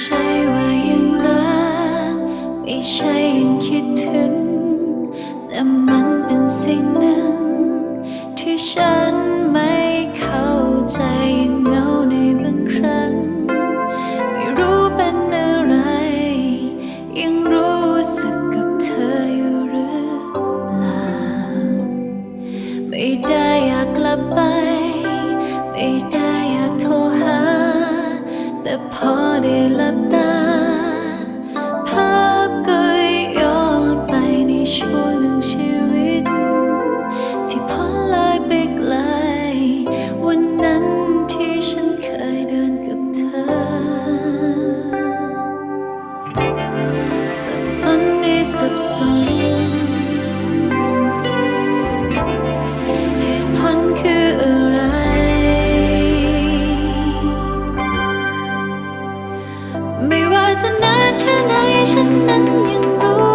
ช่ว่ายังรัก ไม่ใช่ยังคิดถึง แต่มันเป็นสิ่งหนึ่ง ที่ฉันไม่เข้าใจยังเหงาในบางครั้ง ไม่รู้เป็นอะไร ยังรู้สึกกับเธออยู่หรือเปล่า ไม่ได้อยากกลับไป ไม่ได้อยากโทร แต่พอได้หลับตา จะนานแค่ไหนฉันนั้นยังรู้